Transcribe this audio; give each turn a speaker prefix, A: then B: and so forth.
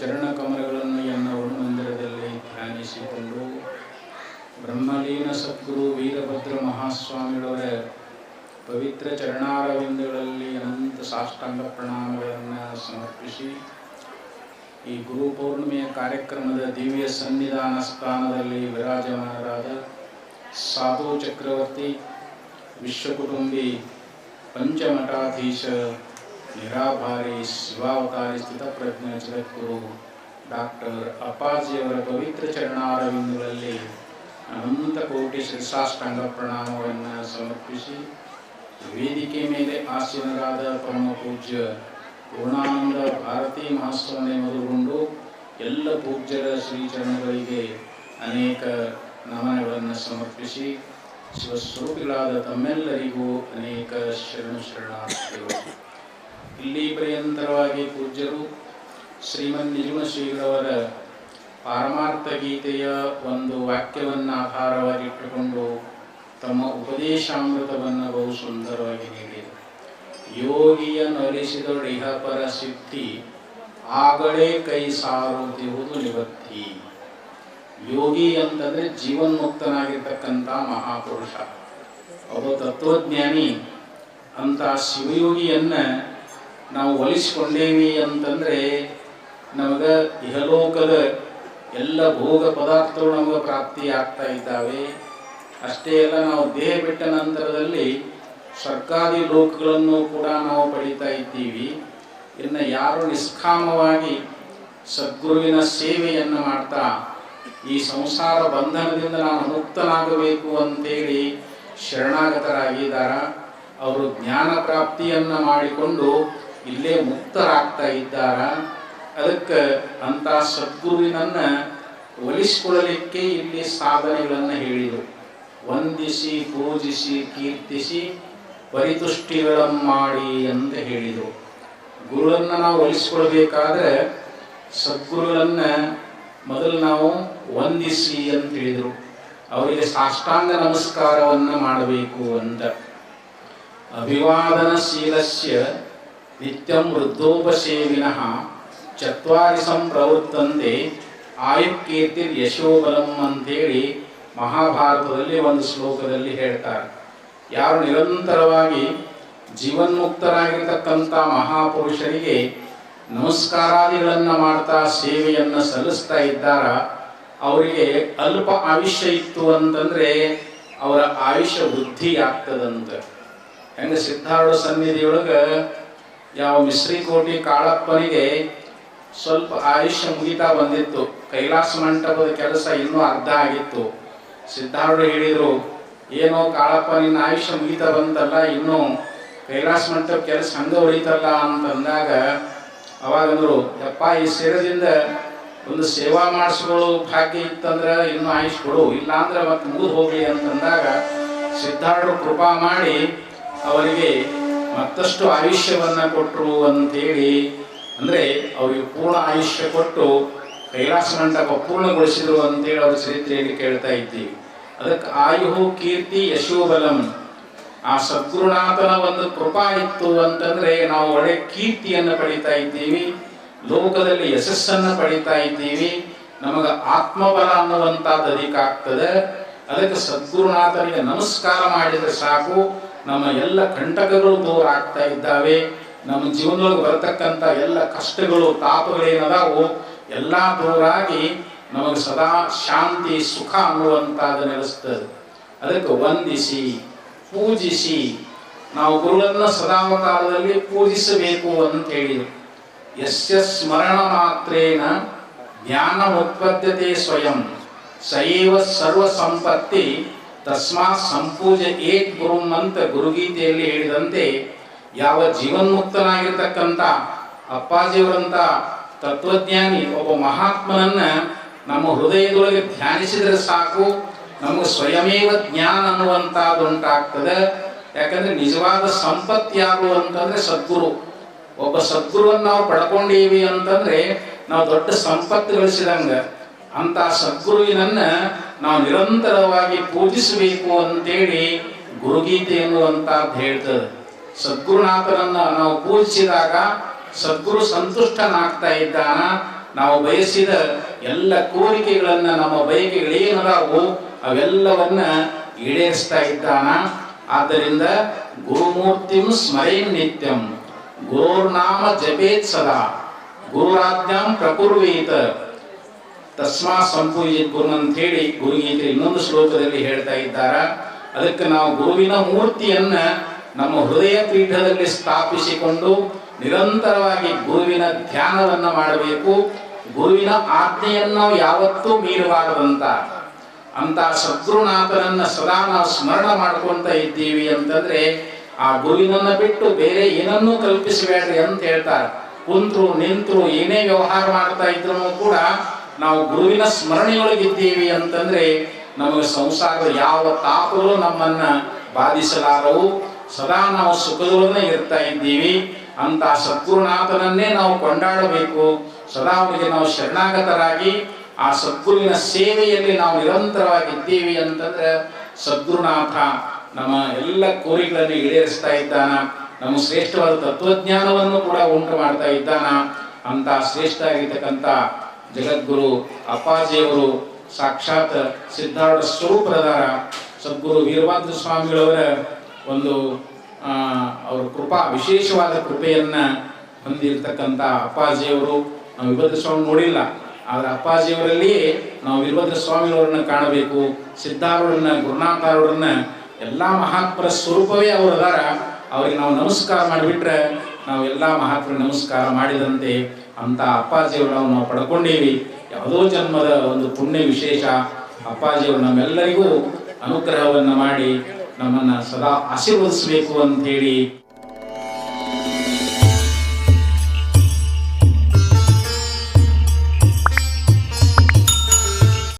A: ಚರಣ ಕಮಲಗಳನ್ನು ಎನ್ನ ಮಂದಿರದಲ್ಲಿ ಧ್ಯಾನಿಸಿಕೊಂಡು ಬ್ರಹ್ಮಲೀನ ಸದ್ಗುರು ವೀರಭದ್ರ ಮಹಾಸ್ವಾಮಿಗಳವರ, ಪವಿತ್ರ ಚರಣಾರವಿಂದಗಳಲ್ಲಿ ಅನಂತ ಸಾಷ್ಟಾಂಗ ಪ್ರಣಾಮಗಳನ್ನು ಸಮರ್ಪಿಸಿ, ಈ ಗುರು ಪೌರ್ಣಿಮೆಯ ಕಾರ್ಯಕ್ರಮದ ದಿವ್ಯ ಸನ್ನಿಧಾನ ಸ್ಥಾನದಲ್ಲಿ ವಿರಾಜಮಾನರಾದ ಸಾಧು ಚಕ್ರವರ್ತಿ, ವಿಶ್ವಕುಟುಂಬಿ, ಪಂಚಮಠಾಧೀಶ ನಿರಾಭಾರಿ ಶಿವಾವತಾರಿ ಸ್ಥಿತಪ್ರಜ್ಞ ಜಗದ್ಗುರು ಡಾಕ್ಟರ್ ಅಪ್ಪಾಜಿಯವರ ಪವಿತ್ರ ಚರಣಾರವಿಂದಗಳಲ್ಲಿ ಅನಂತ ಕೋಟಿ ಶಿರ್ಷಾಷ್ಟಾಂಗ ಪ್ರಣಾಮವನ್ನು ಸಮರ್ಪಿಸಿ ವೇದಿಕೆ ಮೇಲೆ ಆಸೀನರಾದ ಪರಮ ಪೂಜ್ಯ ಪೂರ್ಣಾನಂದ ಭಾರತೀ ಮಹಾಸ್ವಾಮಿ ಮೊದಲುಗೊಂಡು ಎಲ್ಲ ಪೂಜ್ಯರ ಶ್ರೀಚರಣಗಳಿಗೆ ಅನೇಕ ನಮನಗಳನ್ನು ಸಮರ್ಪಿಸಿ ಶಿವಸ್ವರೂಪಿಗಳಾದ ತಮ್ಮೆಲ್ಲರಿಗೂ ಅನೇಕ ಶರಣ ಶರಣಾರ್ಥಿಗಳು. ಇಲ್ಲಿ ಪರ್ಯಂತರವಾಗಿ ಪೂಜ್ಯರು ಶ್ರೀಮನ್ ನಿಜುಮ ಶ್ರೀಗಳವರ ಪಾರಮಾರ್ಥ ಗೀತೆಯ ಒಂದು ವಾಕ್ಯವನ್ನು ಆಧಾರವಾಗಿಟ್ಟುಕೊಂಡು ತಮ್ಮ ಉಪದೇಶಾಮೃತವನ್ನು ಬಹು ಸುಂದರವಾಗಿ ನೀಡಿದರು. ಯೋಗಿಯ ನರಿಸಿದ ಪರ ಸಿದ್ಧಿ, ಆಗಲೇ ಕೈ ಸಾರುತ್ತಿರುವುದು ನಿವತ್ತಿ. ಯೋಗಿ ಅಂತಂದರೆ ಜೀವನ್ಮುಕ್ತನಾಗಿರ್ತಕ್ಕಂಥ ಮಹಾಪುರುಷ. ಒಬ್ಬ ತತ್ವಜ್ಞಾನಿ ಅಂತ ಶಿವಯೋಗಿಯನ್ನ ನಾವು ಒಲಿಸಿಕೊಂಡೇವಿ ಅಂತಂದ್ರೆ ನಮಗೆ ಇಹಲೋಕದ ಎಲ್ಲ ಭೋಗ ಪದಾರ್ಥಗಳು ನಮಗೆ ಪ್ರಾಪ್ತಿ ಆಗ್ತಾ ಇದ್ದಾವೆ. ಅಷ್ಟೇ ಅಲ್ಲ, ನಾವು ದೇಹ ಬಿಟ್ಟ ನಂತರದಲ್ಲಿ ಸರ್ಕಾರಿ ಲೋಕಗಳನ್ನು ಕೂಡ ನಾವು ಪಡಿತಾ ಇದ್ದೀವಿ. ಇನ್ನು ಯಾರು ನಿಷ್ಕಾಮವಾಗಿ ಸದ್ಗುರುವಿನ ಸೇವೆಯನ್ನು ಮಾಡ್ತಾ ಈ ಸಂಸಾರ ಬಂಧನದಿಂದ ನಾನು ಮುಕ್ತನಾಗಬೇಕು ಅಂತೇಳಿ ಶರಣಾಗತರಾಗಿದ್ದಾರ. ಅವರು ಜ್ಞಾನ ಪ್ರಾಪ್ತಿಯನ್ನು ಮಾಡಿಕೊಂಡು ಇಲ್ಲೇ ಮುಕ್ತರಾಗ್ತಾ ಇದ್ದಾರ? ಅದಕ್ಕೆ ಅಂತ ಸದ್ಗುರುವಿನನ್ನ ಒಲಿಸಿಕೊಳ್ಳಲಿಕ್ಕೆ ಇಲ್ಲಿ ಸಾಧನೆಗಳನ್ನು ಹೇಳಿದರು. ವಂದಿಸಿ, ಪೂಜಿಸಿ, ಕೀರ್ತಿಸಿ, ಪರಿತುಷ್ಟಿಗಳನ್ನು ಮಾಡಿ ಅಂತ ಹೇಳಿದರು. ಗುರುವನ್ನು ನಾವು ಒಲಿಸ್ಕೊಳ್ಬೇಕಾದ್ರೆ ಸದ್ಗುರುಗಳನ್ನ ಮೊದಲು ನಾವು ವಂದಿಸಿ ಅಂತ ಹೇಳಿದರು. ಅವರಿಗೆ ಸಾಷ್ಟಾಂಗ ನಮಸ್ಕಾರವನ್ನು ಮಾಡಬೇಕು ಅಂತ. ಅಭಿವಾದನಶೀಲಸ್ಯ ನಿತ್ಯಂ ವೃದ್ಧೋಪಸೇವಿನಃ ಚತ್ವಾರಿ ಸಂಪ್ರವೃತ್ತಂತೆ ಆಯುಕೀರ್ತಿರ್ ಯಶೋಬಲಂ ಅಂತೇಳಿ ಮಹಾಭಾರತದಲ್ಲಿ ಒಂದು ಶ್ಲೋಕದಲ್ಲಿ ಹೇಳ್ತಾರೆ. ಯಾರು ನಿರಂತರವಾಗಿ ಜೀವನ್ಮುಕ್ತರಾಗಿರ್ತಕ್ಕಂಥ ಮಹಾಪುರುಷರಿಗೆ ನಮಸ್ಕಾರಾದಿಗಳನ್ನು ಮಾಡ್ತಾ ಸೇವೆಯನ್ನು ಸಲ್ಲಿಸ್ತಾ ಇದ್ದಾರ, ಅವರಿಗೆ ಅಲ್ಪ ಆಯುಷ್ಯ ಇತ್ತು ಅಂತಂದರೆ ಅವರ ಆಯುಷ್ಯ ವೃದ್ಧಿ ಆಗ್ತದಂತೆ ಹೆಂಗೆ ಸಿದ್ಧಾರೂಢ ಸನ್ನಿಧಿಯೊಳಗೆ ಯಾವ ಮಿಶ್ರಿಕೋಟಿ ಕಾಳಪ್ಪನಿಗೆ ಸ್ವಲ್ಪ ಆಯುಷ್ಯ ಮುಗಿತಾ ಬಂದಿತ್ತು. ಕೈಲಾಸ ಮಂಟಪದ ಕೆಲಸ ಇನ್ನೂ ಅರ್ಧ ಆಗಿತ್ತು. ಸಿದ್ಧಾರೂಢ ಹೇಳಿದರು, ಏನೋ ಕಾಳಪ್ಪ, ನಿನ್ನ ಆಯುಷ್ಯ ಮುಗಿತಾ ಬಂತಲ್ಲ, ಇನ್ನೂ ಕೈಲಾಸ ಮಂಟಪ ಕೆಲಸ ಹಂಗ ಉಳಿತಲ್ಲ ಅಂತಂದಾಗ ಅವಾಗಂದ್ರು ಯಪ್ಪ, ಈ ಸೇರದಿಂದ ಒಂದು ಸೇವಾ ಮಾಡಿಸ್ಕೊಳ್ಳೋ ಭಾಗ್ಯ ಇತ್ತಂದ್ರೆ ಇನ್ನೂ ಆಯುಷ್ ಕೊಡು, ಇಲ್ಲಾಂದ್ರೆ ಮತ್ತೆ ಮುಗಿದು ಹೋಗಲಿ ಅಂತಂದಾಗ ಸಿದ್ಧಾರೂಢರು ಕೃಪಾ ಮಾಡಿ ಅವರಿಗೆ ಮತ್ತಷ್ಟು ಆಯುಷ್ಯವನ್ನು ಕೊಟ್ಟರು ಅಂತೇಳಿ ಅಂದರೆ ಅವರಿಗೆ ಪೂರ್ಣ ಆಯುಷ್ಯ ಕೊಟ್ಟು ಕೈಲಾಸ ಮಂಟಪ ಪೂರ್ಣಗೊಳಿಸಿದರು ಅಂತೇಳಿ ಅವ್ರ ಚರಿತ್ರೆಯಲ್ಲಿ ಕೇಳ್ತಾ ಇದ್ದೀವಿ ಅದಕ್ಕೆ ಆಯುಹು ಕೀರ್ತಿ ಯಶೋಬಲಂ. ಆ ಸದ್ಗುರುನಾಥನ ಒಂದು ಕೃಪಾ ಇತ್ತು ಅಂತಂದ್ರೆ ನಾವು ಒಳ್ಳೆ ಕೀರ್ತಿಯನ್ನು ಪಡಿತಾ ಇದ್ದೀವಿ, ಲೋಕದಲ್ಲಿ ಯಶಸ್ಸನ್ನು ಪಡಿತಾ ಇದ್ದೀವಿ, ನಮಗೆ ಆತ್ಮಬಲ ಅನ್ನುವಂಥದ್ದು ಅಧಿಕ ಆಗ್ತದೆ. ಅದಕ್ಕೆ ಸದ್ಗುರುನಾಥನಿಗೆ ನಮಸ್ಕಾರ ಮಾಡಿದರೆ ಸಾಕು. ನಮ್ಮ ಎಲ್ಲ ಕಂಟಕಗಳು ದೂರ ಆಗ್ತಾ ಇದ್ದಾವೆ. ನಮ್ಮ ಜೀವನದೊಳಗೆ ಬರತಕ್ಕಂಥ ಎಲ್ಲ ಕಷ್ಟಗಳು ತಾಪಗಳೇನದಾವು ಎಲ್ಲ ದೂರಾಗಿ ನಮಗೆ ಸದಾ ಶಾಂತಿ, ಸುಖ ಅನ್ನುವಂಥದ್ದು ನೆಲೆಸ್ತದೆ. ಅದಕ್ಕೆ ವಂದಿಸಿ, ಪೂಜಿಸಿ. ನಾವು ಗುರುಗಳನ್ನು ಸದಾವಕಾಲದಲ್ಲಿ ಪೂಜಿಸಬೇಕು ಅಂತ ಹೇಳಿದರು. ಯಸ್ಯ ಸ್ಮರಣ ಮಾತ್ರೇನ ಜ್ಞಾನ ಉತ್ಪದ್ಯತೆ ಸ್ವಯಂ. ಸೈವ ಸರ್ವ ಸಂಪತ್ತಿ ತಸ್ಮಾತ್ ಸಂಪೂಜ ಏಕ್ ಗುರುಂ ಅಂತ ಗುರುಗೀತೆಯಲ್ಲಿ ಹೇಳಿದಂತೆ ಯಾವ ಜೀವನ್ಮುಕ್ತನಾಗಿರ್ತಕ್ಕಂಥ ಅಪ್ಪಾಜಿಯವರಂತ ತತ್ವಜ್ಞಾನಿ ಒಬ್ಬ ಮಹಾತ್ಮನನ್ನ ನಮ್ಮ ಹೃದಯದೊಳಗೆ ಧ್ಯಾನಿಸಿದರೆ ಸಾಕು, ನಮಗೆ ಸ್ವಯಮೇವ ಜ್ಞಾನ ಅನ್ನುವಂಥದ್ದುಂಟಾಗ್ತದೆ. ಯಾಕಂದ್ರೆ ನಿಜವಾದ ಸಂಪತ್ತು ಯಾರು ಅಂತಂದ್ರೆ ಸದ್ಗುರು. ಒಬ್ಬ ಸದ್ಗುರುವನ್ನು ನಾವು ಪಡ್ಕೊಂಡೀವಿ ಅಂತಂದ್ರೆ ನಾವು ದೊಡ್ಡ ಸಂಪತ್ತು ಗಳಿಸಿದಂಗ. ಅಂತ ಸದ್ಗುರುವಿನನ್ನ ನಾವು ನಿರಂತರವಾಗಿ ಪೂಜಿಸಬೇಕು ಅಂತೇಳಿ ಗುರುಗೀತೆ ಎನ್ನುವಂತಹದ್ದು ಹೇಳ್ತದೆ. ಸದ್ಗುರುನಾಥನನ್ನ ನಾವು ಪೂಜಿಸಿದಾಗ ಸದ್ಗುರು ಸಂತುಷ್ಟನಾಗ್ತಾ ಇದ್ದಾನ. ನಾವು ಬಯಸಿದ ಎಲ್ಲ ಕೋರಿಕೆಗಳನ್ನ, ನಮ್ಮ ಬಯಕೆಗಳೇನದಾವು ಅವೆಲ್ಲವನ್ನ ಈಡೇರಿಸ್ತಾ ಇದ್ದಾನ. ಆದ್ದರಿಂದ ಗುರುಮೂರ್ತಿಂ ಸ್ಮರೇನ್ ನಿತ್ಯಂ. ಗುರುರ್ನಾಮ ಜಪೇತ್ ಸದಾ. ಗುರುರಾಜ್ಞಾಂ ಪ್ರಕುರ್ವೇತ. ತಸ್ಮಾ ಸಂಪೂಜಿತ್ ಗುರು ಅಂತ ಹೇಳಿ ಗುರುಗೀತೆ ಇನ್ನೊಂದು ಶ್ಲೋಕದಲ್ಲಿ ಹೇಳ್ತಾ ಇದ್ದಾರ. ಅದಕ್ಕೆ ನಾವು ಗುರುವಿನ ಮೂರ್ತಿಯನ್ನ ನಮ್ಮ ಹೃದಯ ಪೀಠದಲ್ಲಿ ಸ್ಥಾಪಿಸಿಕೊಂಡು ನಿರಂತರವಾಗಿ ಗುರುವಿನ ಧ್ಯಾನವನ್ನ ಮಾಡಬೇಕು. ಗುರುವಿನ ಆಜ್ಞೆಯನ್ನು ಯಾವತ್ತೂ ಮೀರಬಾರದಂತ. ಅಂತ ಸದ್ಗುರುನಾಥನನ್ನ ಸದಾ ನಾವು ಸ್ಮರಣ ಮಾಡ್ಕೊಂತ ಇದ್ದೀವಿ ಅಂತಂದ್ರೆ ಆ ಗುರುವಿನನ್ನ ಬಿಟ್ಟು ಬೇರೆ ಏನನ್ನೂ ಕಲ್ಪಿಸಬೇಡ್ರಿ ಅಂತ ಹೇಳ್ತಾರೆ. ಕುಂತ್ರು ನಿಂತರು ಏನೇ ವ್ಯವಹಾರ ಮಾಡ್ತಾ ಇದ್ರು ಕೂಡ ನಾವು ಗುರುವಿನ ಸ್ಮರಣೆಯೊಳಗಿದ್ದೀವಿ ಅಂತಂದ್ರೆ ನಮಗೆ ಸಂಸಾರದ ಯಾವ ತಾಪಗಳು ನಮ್ಮನ್ನ ಬಾಧಿಸಲಾರವು. ಸದಾ ನಾವು ಸುಖದೊಳನೆ ಇರ್ತಾ ಇದ್ದೀವಿ. ಅಂತ ಸದ್ಗುರುನಾಥನನ್ನೇ ನಾವು ಕೊಂಡಾಡಬೇಕು. ಸದಾ ಅವರಿಗೆ ನಾವು ಶರಣಾಗತರಾಗಿ ಆ ಸದ್ಗುರುವಿನ ಸೇವೆಯಲ್ಲಿ ನಾವು ನಿರಂತರವಾಗಿದ್ದೀವಿ ಅಂತಂದ್ರೆ ಸದ್ಗುರುನಾಥ ನಮ್ಮ ಎಲ್ಲ ಕೋರಿಕೆಗಳನ್ನು ಈಡೇರಿಸ್ತಾ ಇದ್ದಾನ. ನಮ್ಮ ಶ್ರೇಷ್ಠವಾದ ತತ್ವಜ್ಞಾನವನ್ನು ಕೂಡ ಉಂಟು ಮಾಡ್ತಾ ಇದ್ದಾನ. ಅಂತ ಶ್ರೇಷ್ಠ ಆಗಿರ್ತಕ್ಕಂಥ ಜಗದ್ಗುರು ಅಪ್ಪಾಜಿಯವರು ಸಾಕ್ಷಾತ್ ಸಿದ್ಧಾರ್ಥ ಸ್ವರೂಪರದಾರ ಸದ್ಗುರು ವೀರಭದ್ರ ಸ್ವಾಮಿಗಳವರ ಒಂದು ಅವರ ಕೃಪಾ, ವಿಶೇಷವಾದ ಕೃಪೆಯನ್ನ ಹೊಂದಿರತಕ್ಕಂಥ ಅಪ್ಪಾಜಿಯವರು ನಾವು ವೀರಭದ್ರ ಸ್ವಾಮಿ ನೋಡಿಲ್ಲ. ಆದ್ರೆ ಅಪ್ಪಾಜಿಯವರಲ್ಲಿಯೇ ನಾವು ವೀರಭದ್ರ ಸ್ವಾಮಿಗಳವರನ್ನ ಕಾಣಬೇಕು ಸಿದ್ಧಾರೂಢರನ್ನ ಗುರುನಾಥರವ್ರನ್ನ ಎಲ್ಲಾ ಮಹಾತ್ಮರ ಸ್ವರೂಪವೇ ಅವರದಾರ. ಅವ್ರಿಗೆ ನಾವು ನಮಸ್ಕಾರ ಮಾಡಿಬಿಟ್ರೆ ನಾವು ಎಲ್ಲ ನಮಸ್ಕಾರ ಮಾಡಿದಂತೆ ಅಂತ ಅಪ್ಪಾಜಿಯವರು ನಾವು ಪಡ್ಕೊಂಡೇವಿ. ಯಾವುದೋ ಜನ್ಮದ ಒಂದು ಪುಣ್ಯ ವಿಶೇಷ. ಅಪ್ಪಾಜಿಯವರು ನಮ್ಮೆಲ್ಲರಿಗೂ ಅನುಗ್ರಹವನ್ನು ಮಾಡಿ ನಮ್ಮನ್ನು ಸದಾ ಆಶೀರ್ವದಿಸಬೇಕು ಅಂತ ಹೇಳಿ